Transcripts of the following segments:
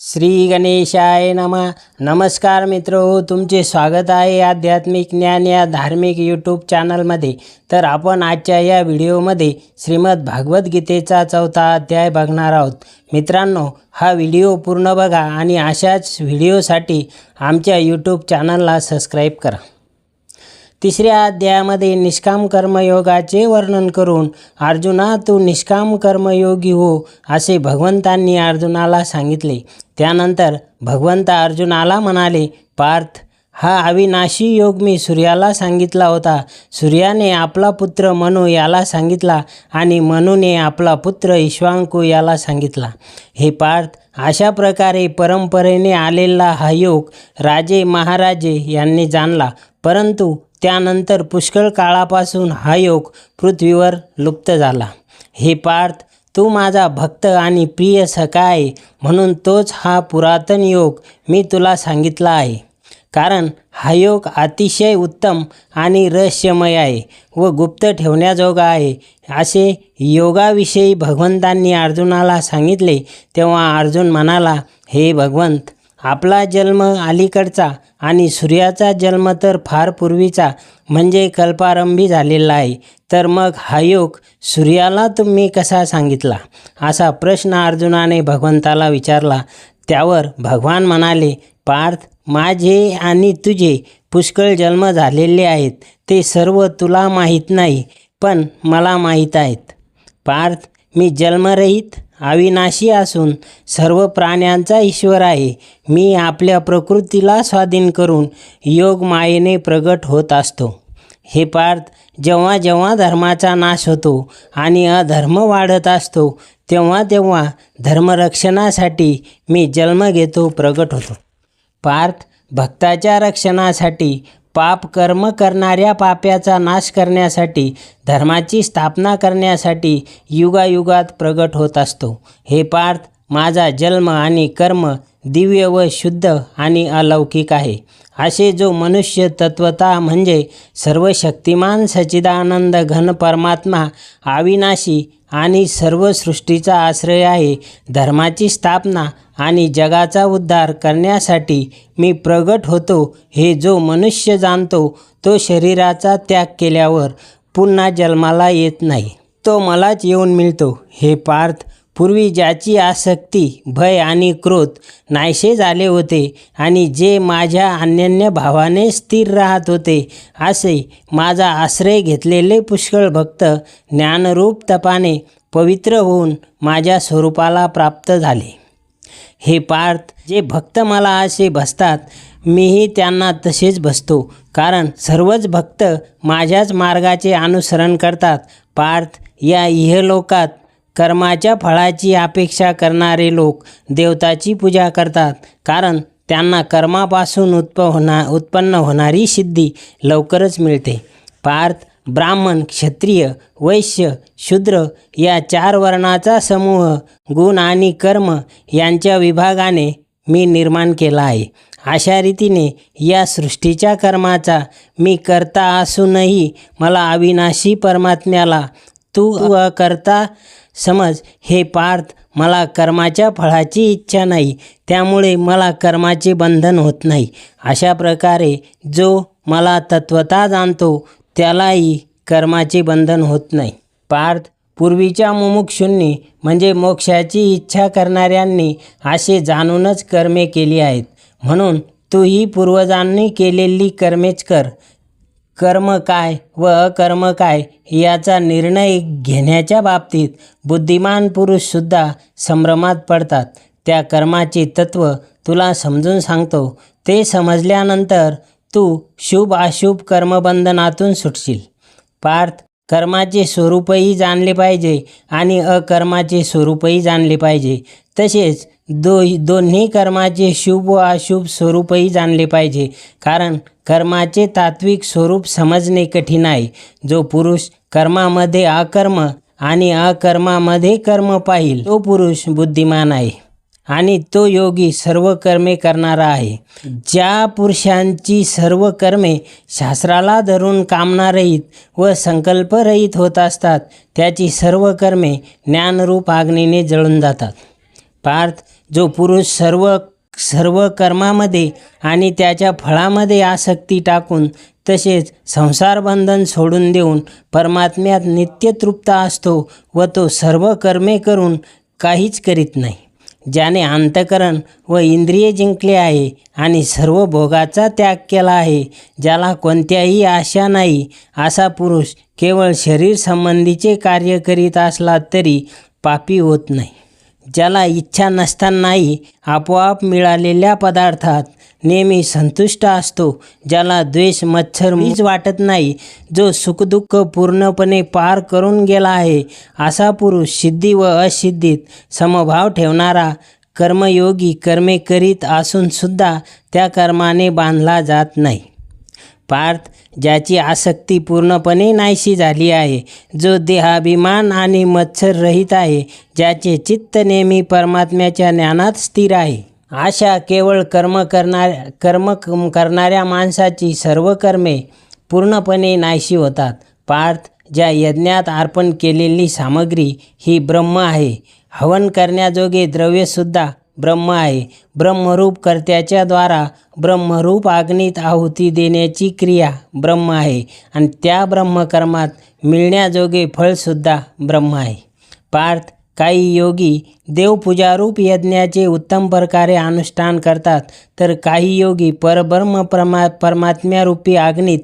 श्री गणेशाय नम. नमस्कार मित्र हो तुमचे स्वागत आहे आध्यात्मिक ज्ञान या धार्मिक यूट्यूब चॅनलमध्ये तर आपण आजच्या या व्हिडिओमध्ये श्रीमद भागवत गीतेचा चौथा अध्याय बघणार आहोत. मित्रांनो हा व्हिडिओ पूर्ण बघा आणि अशाच व्हिडिओसाठी आमच्या यूट्यूब चॅनलला सबस्क्राईब करा. तिसऱ्या अध्यायामध्ये निष्काम कर्मयोगाचे वर्णन करून अर्जुना तू निष्काम कर्मयोगी हो असे भगवंतांनी अर्जुनाला सांगितले. त्यानंतर भगवंत अर्जुनाला म्हणाले पार्थ हा अविनाशी योग मी सूर्याला सांगितला होता. सूर्याने आपला पुत्र मनू याला सांगितला आणि मनूने आपला पुत्र इश्वांकू याला सांगितला. हे पार्थ अशा प्रकारे परंपरेने आलेला हा योग राजे महाराजे यांनी जाणला. परंतु त्यानंतर पुष्कळ काळापासून हा योग पृथ्वीवर लुप्त झाला. हे पार्थ तू माझा भक्त आणि प्रिय सखा आहे म्हणून तोच हा पुरातन योग मी तुला सांगितला आहे. कारण हा योग अतिशय उत्तम आणि रहस्यमय आहे व गुप्त ठेवण्याजोगा आहे. असे योगाविषयी भगवंतांनी अर्जुनाला सांगितले तेव्हा अर्जुन म्हणाला हे भगवंत आपला जन्म अलीकडचा आणि सूर्याचा जन्म तर फार पूर्वीचा म्हणजे कल्पारंभी झालेला आहे. तर मग हा योग सूर्याला तुम्ही कसा सांगितला? असा प्रश्न अर्जुनाने भगवंताला विचारला. त्यावर भगवान म्हणाले पार्थ माझे आणि तुझे पुष्कळ जन्म झालेले आहेत. ते सर्व तुला माहीत नाही पण मला माहीत आहेत. पार्थ मी जन्मरहित अविनाशी असून सर्व प्राण्यांचा ईश्वर आहे. मी आपल्या प्रकृतीला स्वाधीन करून योग मायेने प्रगट होत असतो. हे पार्थ जेव्हा जेव्हा धर्माचा नाश होतो आणि अधर्म वाढत असतो तेव्हा तेव्हा धर्मरक्षणासाठी मी जन्म घेतो प्रगट होतो. पार्थ भक्ताच्या रक्षणासाठी पाप कर्म करणाऱ्या पाप्याचा नाश करण्यासाठी धर्माची स्थापना करण्यासाठी युगायुगात प्रगट होत असतो. हे पार्थ माझा जन्म आणि कर्म दिव्य व शुद्ध आणि अलौकिक आहे. असे जो मनुष्य तत्वता म्हणजे सर्व शक्तिमान सच्चिदानंद घन परमात्मा अविनाशी आणि सर्व सृष्टीचा आश्रय आहे धर्माची स्थापना आणि जगाचा उद्धार करण्यासाठी मी प्रगट होतो हे जो मनुष्य जाणतो तो शरीराचा त्याग केल्यावर पुन्हा जन्माला येत नाही. तो मलाच येऊन मिळतो हे पार्थ पूर्वी ज्याची आसक्ती भय आणि क्रोध नाहीसे झाले होते आणि जे माझ्या अनन्य भावाने स्थिर राहत होते असे माझा आश्रय घेतलेले पुष्कळ भक्त ज्ञानरूप तपाने पवित्र होऊन माझ्या स्वरूपाला प्राप्त झाले. हे पार्थ जे भक्त मला असे बसतात मीही त्यांना तसेच बसतो कारण सर्वच भक्त माझ्याच मार्गाचे अनुसरण करतात. पार्थ या इहलोकात कर्माच्या फळाची अपेक्षा करणारे लोक देवताची पूजा करतात. कारण त्यांना कर्मापासून उत्प होना उत्पन्न होणारी सिद्धी लवकरच मिळते. पार्थ ब्राह्मण क्षत्रिय वैश्य शूद्र या चार वर्णाचा समूह गुण आणि कर्म यांच्या विभागाने मी निर्माण केला आहे. अशा रीतीने या सृष्टीच्या कर्माचा मी करता असूनही मला अविनाशी परमात्म्याला तू करता समज हे पार्थ मला कर्माच्या फळाची इच्छा नाही त्यामुळे मला कर्माचे बंधन होत नाही. अशा प्रकारे जो मला तत्वता जाणतो त्यालाही कर्माचे बंधन होत नाही. पार्थ पूर्वीच्या मुमुक्षूंनी म्हणजे मोक्षाची इच्छा करणाऱ्यांनी असे जाणूनच कर्मे केली आहेत. म्हणून तूही पूर्वजांनी केलेली कर्मेच कर. कर्म काय व अकर्म काय याचा निर्णय घेण्याच्या बाबतीत बुद्धिमान पुरुषसुद्धा संभ्रमात पडतात. त्या कर्माचे तत्त्व तुला समजून सांगतो. ते समजल्यानंतर तू शुभ अशुभ कर्मबंधनातून सुटशील. पार्थ कर्माचे स्वरूपही जाणले पाहिजे आणि अकर्माचे स्वरूपही जाणले पाहिजे. तसेच दो दोन्ही कर्माचे शुभ व अशुभ स्वरूपही जाणले पाहिजे. कारण कर्माचे तात्विक स्वरूप समजणे कठीण आहे. जो पुरुष कर्मामध्ये अकर्म आणि अकर्मामध्ये कर्म पाहिल तो पुरुष बुद्धिमान आहे. आणि तो योगी सर्व कर्मे करणारा आहे. ज्या पुरुषांची सर्व कर्मे शास्त्राला धरून कामनारहित व संकल्परहित होत असतात त्याची सर्व कर्मे ज्ञानरूप आग्नीने जळून जातात. पार्थ जो पुरुष सर्व सर्व कर्मामध्ये आणि त्याच्या फळामध्ये आसक्ती टाकून तसेच संसार बंधन सोडून देऊन परमात्म्यात नित्यतृप्त असतो व तो सर्व कर्मे करून काहीच करीत नाही. ज्याने अंतकरण व इंद्रिय जिंकले आहे आणि सर्व भोगाचा त्याग केला आहे ज्याला कोणत्याही आशा नाही. असा पुरुष केवळ शरीर संबंधीचे कार्य करीत असला तरी पापी होत नाही. ज्याला इच्छा नसतानाही आपोआप मिळालेल्या पदार्थात नेहमी संतुष्ट असतो ज्याला द्वेष मच्छर मीच वाटत नाही जो सुखदुःख पूर्णपणे पार करून गेला आहे असा पुरुष सिद्धी व असिद्धीत समभाव ठेवणारा कर्मयोगी कर्मे करीत असूनसुद्धा त्या कर्माने बांधला जात नाही. पार्थ ज्याची आसक्ती पूर्णपणे नाहीशी झाली आहे जो देहाभिमान आणि मच्छररहित आहे ज्याचे चित्त नेहमी परमात्म्याच्या ज्ञानात स्थिर आहे. अशा केवळ कर्म करणाऱ्या कर्म करणाऱ्या माणसाची सर्व कर्मे पूर्णपणे नाहीशी होतात. पार्थ ज्या यज्ञात अर्पण केलेली सामग्री ही ब्रह्म आहे हवन करण्याजोगे द्रव्यसुद्धा ब्रह्म आहे. ब्रह्मरूप कर्त्याच्या द्वारा ब्रह्मरूप आग्नीत आहुती देण्याची क्रिया ब्रह्म आहे आणि त्या ब्रह्मकर्मात मिळण्याजोगे फळसुद्धा ब्रह्म आहे. पार्थ काही योगी देवपूजारूप यज्ञाचे उत्तम प्रकारे अनुष्ठान करतात तर काही योगी परब्रह्म परमा परमात्म्यारूपी आग्नीत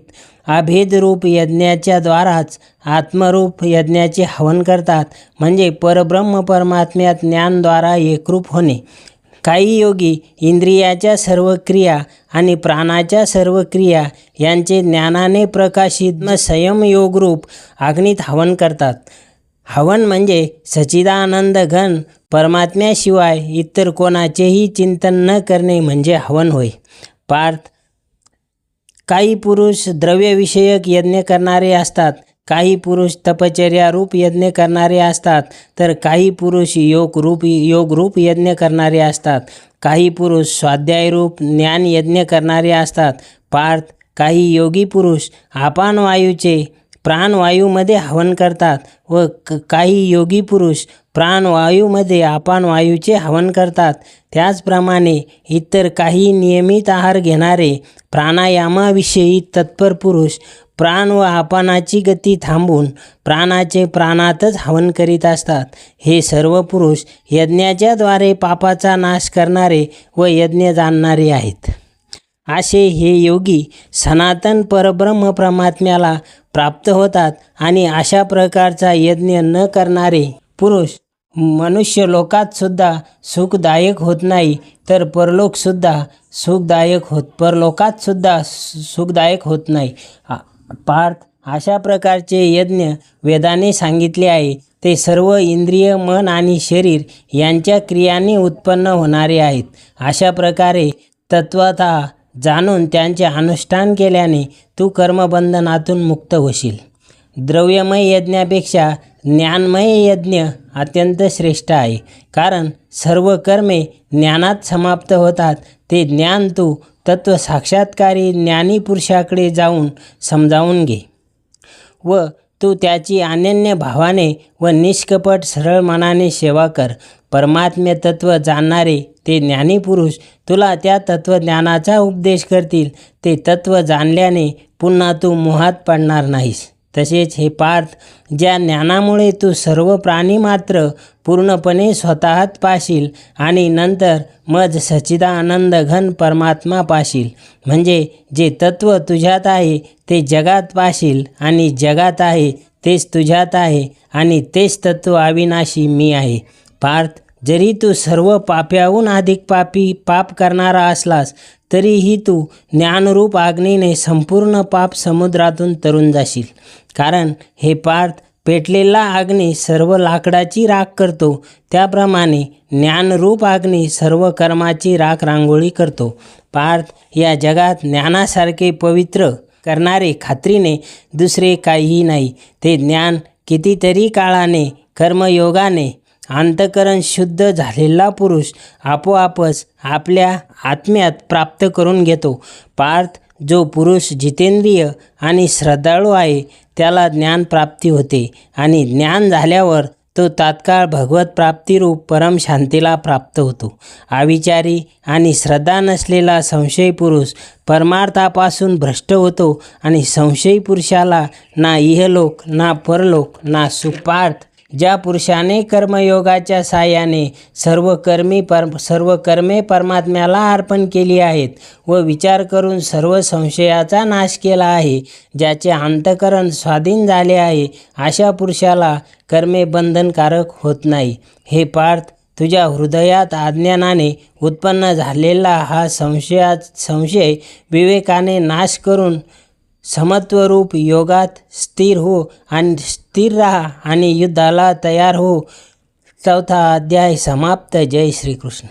अभेदरूप यज्ञाच्या द्वाराच आत्मरूप यज्ञाचे हवन करतात. म्हणजे परब्रह्म परमात्म्यात ज्ञानद्वारा एकरूप होणे. काही योगी इंद्रियाच्या सर्व क्रिया आणि प्राणाच्या सर्व क्रिया यांचे ज्ञानाने प्रकाशित संयमयोगरूप अग्नीत हवन करतात. हवन म्हणजे सचिदानंद घन परमात्म्याशिवाय इतर कोणाचेही चिंतन न करणे म्हणजे हवन होय. पार्थ काही पुरुष द्रव्यविषयक यज्ञ करणारे असतात काही पुरुष तपचर्यारूप यज्ञ करणारे असतात तर काही पुरुष योगरूप योगरूप यज्ञ करणारे असतात काही पुरुष स्वाध्यायरूप ज्ञान यज्ञ करणारे असतात पार्थ काही योगी पुरुष आपान वायूचे प्राणवायूमध्ये हवन करतात व क काही योगी पुरुष प्राणवायूमध्ये आपान वायूचे हवन करतात. त्याचप्रमाणे इतर काही नियमित आहार घेणारे प्राणायामाविषयी तत्पर पुरुष प्राण व आपानाची गती थांबून प्राणाचे प्राणातच हवन करीत असतात. हे सर्व पुरुष यज्ञाच्याद्वारे पापाचा नाश करणारे व यज्ञ जाणणारे आहेत. असे हे योगी सनातन परब्रह्म परमात्म्याला प्राप्त होतात आणि अशा प्रकारचा यज्ञ न करणारे पुरुष मनुष्य लोकातसुद्धा सुखदायक होत नाही तर परलोकसुद्धा सुखदायक होत परलोकातसुद्धा सुखदायक होत नाही. पार्थ अशा प्रकारचे यज्ञ वेदाने सांगितले आहे. ते सर्व इंद्रिय मन आणि शरीर यांच्या क्रियांनी उत्पन्न होणारे आहेत. अशा प्रकारे तत्वतः जाणून त्यांचे अनुष्ठान केल्याने तू कर्मबंधनातून मुक्त होशील. द्रव्यमय यज्ञापेक्षा ज्ञानमय यज्ञ अत्यंत श्रेष्ठ आहे. कारण सर्व कर्मे ज्ञानात समाप्त होतात. ते ज्ञान तू तत्व साक्षात्कारी ज्ञानी पुरुषाकडे जाऊन समजावून घे. व तू त्याची अनन्य भावाने व निष्कपट सरळ मनाने सेवा कर. परमात्म्य तत्व जाणणारे ते ज्ञानीपुरुष तुला त्या तत्त्वज्ञानाचा उपदेश करतील. ते तत्त्व जाणल्याने पुन्हा तू मोहात पडणार नाहीस. तसेच हे पार्थ ज्या ज्ञानामुळे तू सर्व प्राणी मात्र पूर्णपणे स्वतःत पाशील आणि नंतर मज सचिदानंद घन परमात्मा पाशील. म्हणजे जे तत्त्व तुझ्यात आहे ते जगात पाशील आणि जगात आहे तेच तुझ्यात आहे आणि तेच तत्त्व अविनाशी मी आहे. पार्थ जरी तू सर्व पाप्याहून अधिक पापी पाप करणारा असलास तरीही तू ज्ञानरूप आग्नीने संपूर्ण पाप समुद्रातून तरुण जाशील. कारण हे पार्थ पेटलेला अग्नी सर्व लाकडाची राख करतो. त्याप्रमाणे ज्ञानरूप अग्नी सर्व कर्माची राख रांगोळी करतो. पार्थ या जगात ज्ञानासारखे पवित्र करणारे खात्रीने दुसरे काहीही नाही. ते ज्ञान कितीतरी काळाने कर्मयोगाने अंतकरण शुद्ध झालेला पुरुष आपोआपच आपल्या आत्म्यात प्राप्त करून घेतो. पार्थ जो पुरुष जितेंद्रिय आणि श्रद्धाळू आहे त्याला ज्ञानप्राप्ती होते आणि ज्ञान झाल्यावर तो तात्काळ भगवत प्राप्तिरूप परम शांतीला प्राप्त होतो. अविचारी आणि श्रद्धा नसलेला संशयी पुरुष परमार्थापासून भ्रष्ट होतो आणि संशयी पुरुषाला ना इहलोक ना परलोक ना सुपार्थ ज्या पुरुषाने कर्मयोगाच्या साहाय्याने सर्व कर्मी पर सर्व कर्मे परमात्म्याला अर्पण केली आहेत व विचार करून सर्व संशयाचा नाश केला आहे ज्याचे अंतकरण स्वाधीन झाले आहे अशा पुरुषाला कर्मे बंधनकारक होत नाही. हे पार्थ तुझ्या हृदयात अज्ञानाने उत्पन्न झालेला हा संशया संशय विवेकाने नाश करून समत्वरूप योगात स्थिर हो आणि स्थिर राहा आणि युद्धाला तयार हो चौथा अध्याय समाप्त जय श्रीकृष्ण